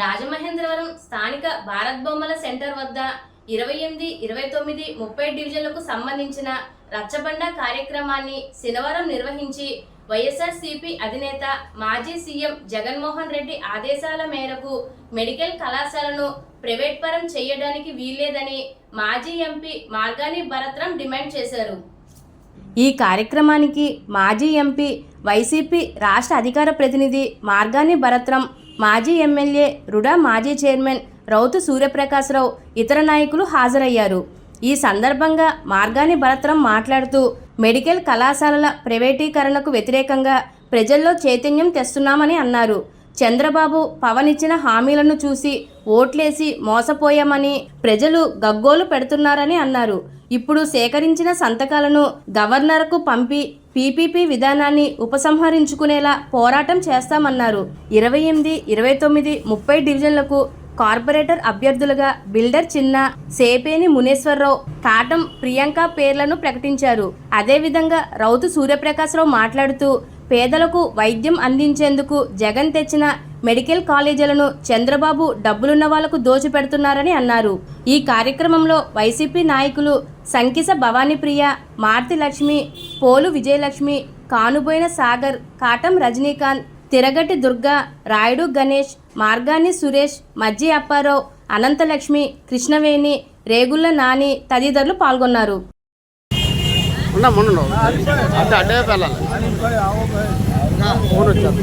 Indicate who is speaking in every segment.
Speaker 1: రాజమహేంద్రవరం స్థానిక భారత్ బొమ్మల సెంటర్ వద్ద ఇరవై ఎనిమిది ఇరవై తొమ్మిది ముప్పై డివిజన్లకు సంబంధించిన రచ్చబండ కార్యక్రమాన్ని శనివారం నిర్వహించి వైఎస్ఆర్సీపీ అధినేత మాజీ సీఎం జగన్మోహన్ రెడ్డి ఆదేశాల మేరకు మెడికల్ కళాశాలను ప్రైవేట్ పరం చేయడానికి వీల్లేదని మాజీ ఎంపీ మార్గాని భరత్రం డిమాండ్ చేశారు. ఈ కార్యక్రమానికి మాజీ ఎంపీ వైసీపీ రాష్ట్ర అధికార ప్రతినిధి మార్గాని భరత్రం మాజీ ఎమ్మెల్యే రుడా మాజీ చైర్మన్ రౌతు సూర్యప్రకాశ్రావు ఇతర నాయకులు హాజరయ్యారు. ఈ సందర్భంగా మార్గాని భరత్రం మాట్లాడుతూ మెడికల్ కళాశాలల ప్రైవేటీకరణకు వ్యతిరేకంగా ప్రజల్లో చైతన్యం తెస్తున్నామని అన్నారు. చంద్రబాబు పవన్ ఇచ్చిన హామీలను చూసి ఓట్లేసి మోసపోయామని ప్రజలు గగ్గోలు పెడుతున్నారని అన్నారు. ఇప్పుడు సేకరించిన సంతకాలను గవర్నర్కు పంపి పీపీపీ విధానాన్ని ఉపసంహరించుకునేలా పోరాటం చేస్తామన్నారు. ఇరవై ఎనిమిది ఇరవై తొమ్మిది ముప్పై డివిజన్లకు కార్పొరేటర్ అభ్యర్థులుగా బిల్డర్ చిన్న సేపేని మునేశ్వరరావు కాటం ప్రియాంక పేర్లను ప్రకటించారు. అదేవిధంగా రౌతు సూర్యప్రకాశ్రావు మాట్లాడుతూ పేదలకు వైద్యం అందించేందుకు జగన్ తెచ్చిన మెడికల్ కాలేజీలను చంద్రబాబు డబ్బులున్న వాళ్ళకు దోచిపెడుతున్నారని అన్నారు. ఈ కార్యక్రమంలో వైసీపీ నాయకులు సంకిస భవానీప్రియ మారుతి లక్ష్మి పోలు విజయలక్ష్మి కానుబోయిన సాగర్ కాటం రజనీకాంత్ తిరగటి దుర్గా రాయుడు గణేష్ మార్గాని సురేష్ మజ్జి అప్పారావు అనంతలక్ష్మి కృష్ణవేణి రేగుళ్ళ నాని తదితరులు పాల్గొన్నారు.
Speaker 2: ఫోన్ వచ్చారు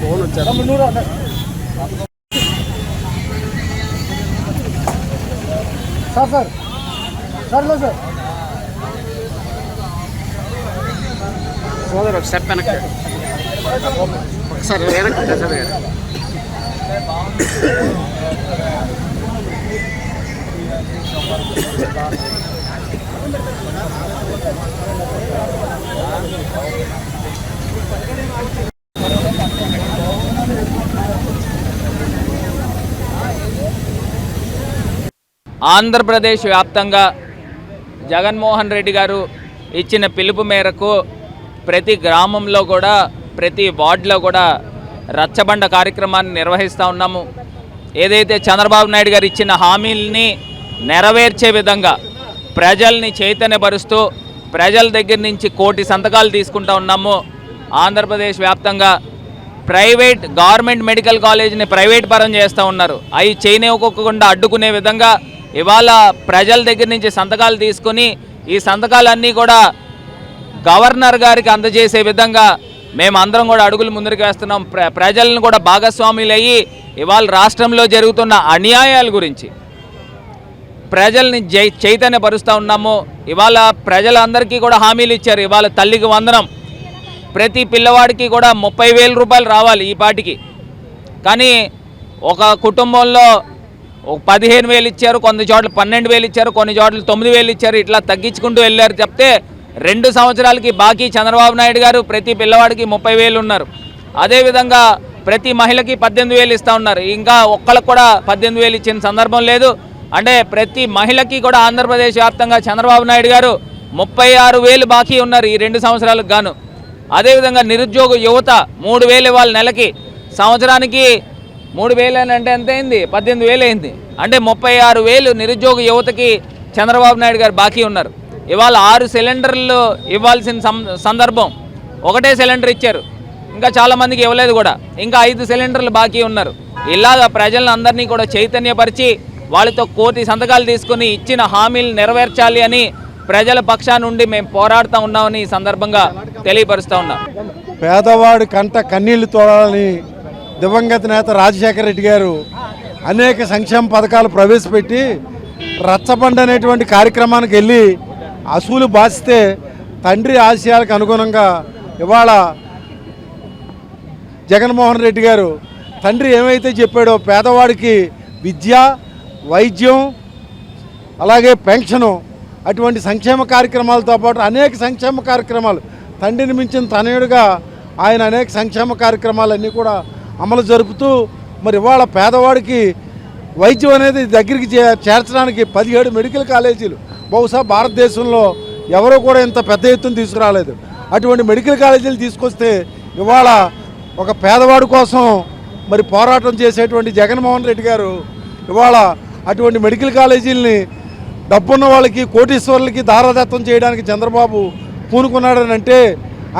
Speaker 2: ఫోన్ వచ్చారు
Speaker 3: సార్ సార్ సార్లో సార్
Speaker 2: సోదరు ఒక స్టెప్ వెనక్కి ఒకసారి వెనక్కి సార్ గారు Thank you.
Speaker 4: ఆంధ్రప్రదేశ్ వ్యాప్తంగా జగన్మోహన్ రెడ్డి గారు ఇచ్చిన పిలుపు మేరకు ప్రతి గ్రామంలో కూడా ప్రతి వార్డులో కూడా రచ్చబండ కార్యక్రమాన్ని నిర్వహిస్తూ ఉన్నాము. ఏదైతే చంద్రబాబు నాయుడు గారు ఇచ్చిన హామీల్ని నెరవేర్చే విధంగా ప్రజల్ని చైతన్యపరుస్తూ ప్రజల దగ్గర నుంచి కోటి సంతకాలు తీసుకుంటా ఉన్నాము. ఆంధ్రప్రదేశ్ వ్యాప్తంగా ప్రైవేట్ గవర్నమెంట్ మెడికల్ కాలేజీని ప్రైవేట్ పరం చేస్తూ ఉన్నారు. అవి చేయనివ్వకుండా అడ్డుకునే విధంగా ఇవాళ ప్రజల దగ్గర నుంచి సంతకాలు తీసుకొని ఈ సంతకాలన్నీ కూడా గవర్నర్ గారికి అందజేసే విధంగా మేము అందరం కూడా అడుగులు ముందరికి వేస్తున్నాం. ప్ర ప్రజలను కూడా భాగస్వాములు అయ్యి ఇవాళ రాష్ట్రంలో జరుగుతున్న అన్యాయాల గురించి ప్రజల్ని జై చైతన్యపరుస్తూ ఉన్నాము. ఇవాళ ప్రజలందరికీ కూడా హామీలు ఇచ్చారు. ఇవాళ తల్లికి వందనం. ప్రతి పిల్లవాడికి కూడా ముప్పై వేల రూపాయలు రావాలి ఈ పాటికి. కానీ ఒక కుటుంబంలో ఒక పదిహేను వేలు ఇచ్చారు కొన్ని చోట్ల పన్నెండు వేలు ఇచ్చారు కొన్ని చోట్ల తొమ్మిది వేలు ఇచ్చారు. ఇట్లా తగ్గించుకుంటూ వెళ్ళారు చెప్తే రెండు సంవత్సరాలకి బాకీ చంద్రబాబు నాయుడు గారు ప్రతి పిల్లవాడికి ముప్పై వేలు ఉన్నారు. అదేవిధంగా ప్రతి మహిళకి పద్దెనిమిది వేలు ఇస్తూ ఉన్నారు. ఇంకా ఒక్కళ్ళకు కూడా పద్దెనిమిది వేలు ఇచ్చిన సందర్భం లేదు. అంటే ప్రతి మహిళకి కూడా ఆంధ్రప్రదేశ్ వ్యాప్తంగా చంద్రబాబు నాయుడు గారు ముప్పై ఆరు వేలు బాకీ ఉన్నారు ఈ రెండు సంవత్సరాలకు గాను. అదేవిధంగా నిరుద్యోగ యువత మూడు వేలు ఇవ్వాలి నెలకి. సంవత్సరానికి మూడు వేలు అని అంటే ఎంత అయింది? పద్దెనిమిది వేలు అయింది. అంటే ముప్పై ఆరు వేలు నిరుద్యోగ యువతకి చంద్రబాబు నాయుడు గారు బాకీ ఉన్నారు. ఇవాళ ఆరు సిలిండర్లు ఇవ్వాల్సిన సం- సందర్భం ఒకటే సిలిండర్ ఇచ్చారు. ఇంకా చాలామందికి ఇవ్వలేదు కూడా. ఇంకా ఐదు సిలిండర్లు బాకీ ఉన్నారు. ఇలాగ ప్రజలందరినీ కూడా చైతన్యపరిచి వాళ్ళతో కోటి సంతకాలు తీసుకుని ఇచ్చిన హామీలు నెరవేర్చాలి అని ప్రజల పక్షా నుండి మేము పోరాడుతూ ఉన్నామని ఈ సందర్భంగా తెలియపరుస్తూ ఉన్నాం.
Speaker 3: పేదవాడి కంట కన్నీళ్ళు తోడాలని దివంగత నేత రాజశేఖర రెడ్డి గారు అనేక సంక్షేమ పథకాలు ప్రవేశపెట్టి రచ్చబండ అనేటువంటి కార్యక్రమానికి వెళ్ళి అసూలు బాసితే తండ్రి ఆశయాలకు అనుగుణంగా ఇవాళ జగన్మోహన్ రెడ్డి గారు తండ్రి ఏమైతే చెప్పాడో పేదవాడికి విద్య వైద్యం అలాగే పెన్షను అటువంటి సంక్షేమ కార్యక్రమాలతో పాటు అనేక సంక్షేమ కార్యక్రమాలు. తండ్రిని మించిన తనయుడిగా ఆయన అనేక సంక్షేమ కార్యక్రమాలన్నీ కూడా అమలు జరుపుతూ మరి ఇవాళ పేదవాడికి వైద్యం అనేది దగ్గరికి చేర్చడానికి పదిహేడు మెడికల్ కాలేజీలు. బహుశా భారతదేశంలో ఎవరూ కూడా ఇంత పెద్ద ఎత్తున తీసుకురాలేదు. అటువంటి మెడికల్ కాలేజీలు తీసుకొస్తే ఇవాళ ఒక పేదవాడి కోసం మరి పోరాటం చేసేటువంటి జగన్మోహన్ రెడ్డి గారు ఇవాళ అటువంటి మెడికల్ కాలేజీలని డబ్బున్న వాళ్ళకి కోటీశ్వరులకి దారాదత్తం చేయడానికి చంద్రబాబు పూనుకున్నాడని అంటే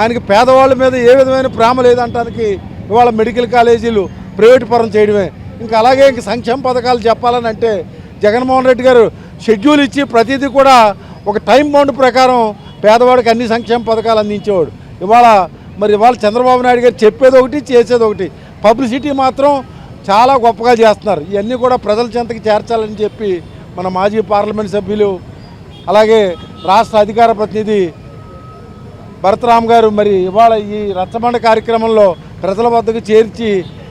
Speaker 3: ఆయనకి పేదవాళ్ళ మీద ఏ విధమైన ప్రేమ లేదంటానికి ఇవాళ మెడికల్ కాలేజీలు ప్రైవేటు పరం చేయడమే. ఇంకా అలాగే ఇంక సంక్షేమ పథకాలు చెప్పాలని అంటే జగన్మోహన్ రెడ్డి గారు షెడ్యూల్ ఇచ్చి ప్రతిదీ కూడా ఒక టైం బౌండ్ ప్రకారం పేదవాడికి అన్ని సంక్షేమ పథకాలు అందించేవాడు. ఇవాళ మరి ఇవాళ చంద్రబాబు నాయుడు గారు చెప్పేది ఒకటి చేసేది ఒకటి. పబ్లిసిటీ మాత్రం చాలా గొప్పగా చేస్తున్నారు. ఇవన్నీ కూడా ప్రజల చెంతకి చేర్చాలని చెప్పి మన మాజీ పార్లమెంట్ సభ్యులు అలాగే రాష్ట్ర అధికార ప్రతినిధి భరతరామ్ గారు మరి ఇవాళ ఈ రచ్చబండ కార్యక్రమంలో ప్రజల వద్దకు చేర్చి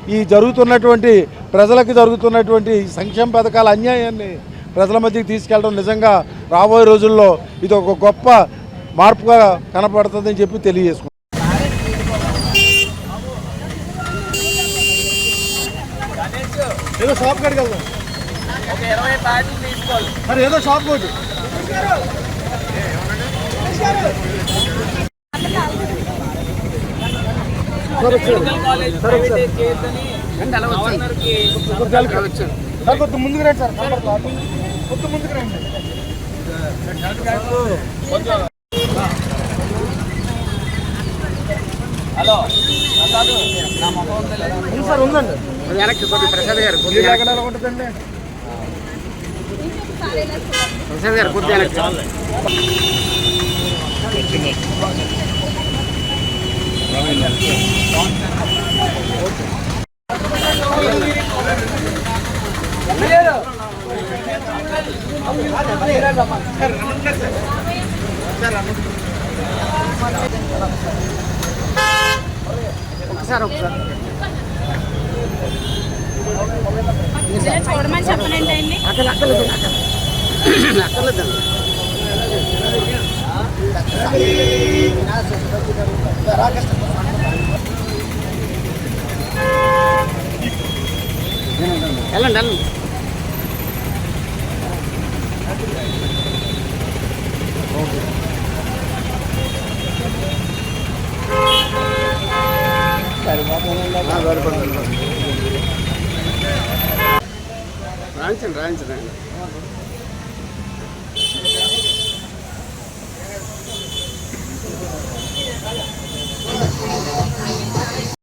Speaker 3: ఈ జరుగుతున్నటువంటి ప్రజలకు జరుగుతున్నటువంటి సంక్షేమ పథకాల అన్యాయాన్ని ప్రజల మధ్యకి తీసుకెళ్ళడం నిజంగా రాబోయే రోజుల్లో ఇది ఒక గొప్ప మార్పుగా కనపడుతుందని చెప్పి తెలియజేసుకుంటాం ఏదో షాప్ కాడికి వెళ్దాం.
Speaker 4: ఒక ఇరవై ప్యాకెట్లు తీసుకోవాలి.
Speaker 3: మరి ఏదో షాప్
Speaker 4: గవర్నర్కి
Speaker 3: సార్ కొద్ది ముందుకు రండి సార్. కొద్ది ముందుకు రండి.
Speaker 4: హలో.
Speaker 3: సార్ ఉందండి.
Speaker 2: ప్రసాద్ గారు ప్రసాద్ గారు కొద్ది వెనక్కి. ఒకసారి ఒకసారి.
Speaker 5: చూడమని చెప్పనండి
Speaker 2: అక్కడ అక్కర్లేదు అక్కడ. అక్కర్లేదండి వెళ్ళండి వెళ్ళండి. Ranjan Ranjan Thank you.